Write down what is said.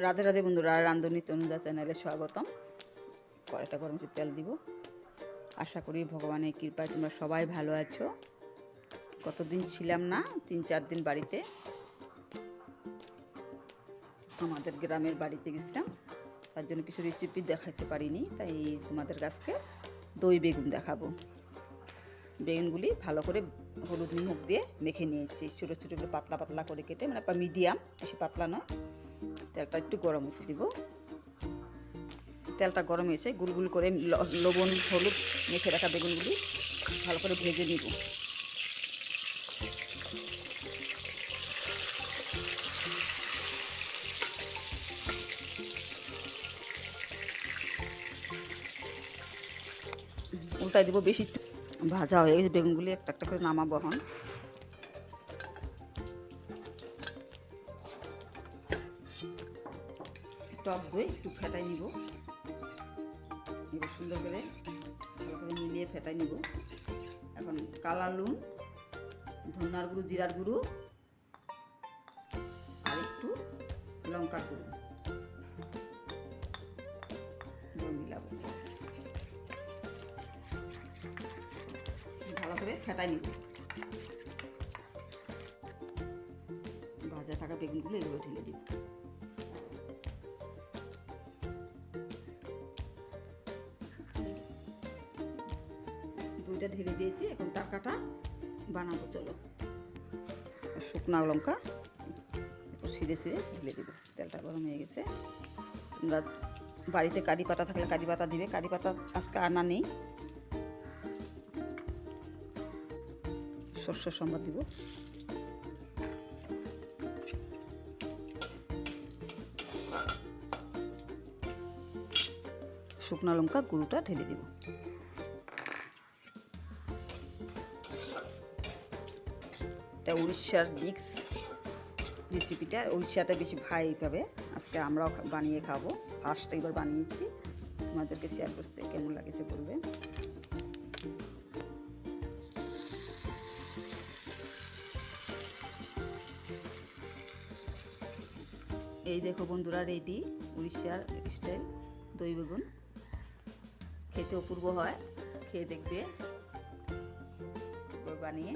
রাধে রাধে বন্ধুরা, রান্ধনী তনুদা চ্যানেলে স্বাগতম। কড়াইটা গরম তেল দিব। আশা করি ভগবানের কৃপায় তোমরা সবাই ভালো আছো। কতদিন ছিলাম না, তিন চার দিন বাড়িতে। আমাদের গ্রামের বাড়িতে গেছিলাম। তার জন্য কিছু রেসিপি দেখাতে পারিনি, তাই তোমাদের কাছকে দই বেগুন দেখাবো। বেগুনগুলি ভালো করে হলুদ নিমক দিয়ে মেখে নিয়েছি। ছোটো ছোটো পাতলা পাতলা করে কেটে মানে মিডিয়াম, বেশি পাতলা নয়। তেলটা একটু গরম হতে দিব। তেলটা গরম হয়েছে, গুলগুল করে লবণ, হলুদ মেখে রাখা বেগুনগুলি ভালো করে ভেজে নিব। উল্টাই দিব বেশি ভাজা হয়ে গেছে বেগুনগুলি, একটা একটা করে নামাবো এখন। টক দই একটু ফেটাই নিব। এবার সুন্দর করে ভালো করে মিলিয়ে ফেটাই নিব। এখন কালার নুন ধনার গুঁড়ো, জিরার গুঁড়ো, আর একটু লঙ্কার গুঁড়ো। মিলাবো। ভালো করে ফেটাই নিব। ভাজা থাকা বেগুনগুলো এগুলো ঢেলে দিব। দুইটা ঢেলে দিয়েছি, এখন টাকাটা বানাবো, চলো। শুকনা লঙ্কা একটু সিরে ছিঁড়ে ঢেলে দিব। তেলটা গরম হয়ে গেছে। তোমরা বাড়িতে কারি পাতা থাকলে কারি পাতা দিবে, কারি পাতা আজকে আনা নেই। শস্য সম্বাদ দিব। শুকনো লঙ্কা গুঁড়োটা ঢেলে দিব। এটা উড়িষ্যার মিক্স রেসিপিটা উড়িষ্যাতে বেশি ভাই পাবে। আজকে আমরাও বানিয়ে খাব। ফার্স্ট এবার বানিয়েছি। তোমাদেরকে শেয়ার করছে কেমন লাগেছে বলবে। এই দেখো বন্ধুরা রেডি উড়িষ্যার স্টাইল দই বেগুন। খেতে অপূর্ব হয়। খেয়ে দেখবে। বানিয়ে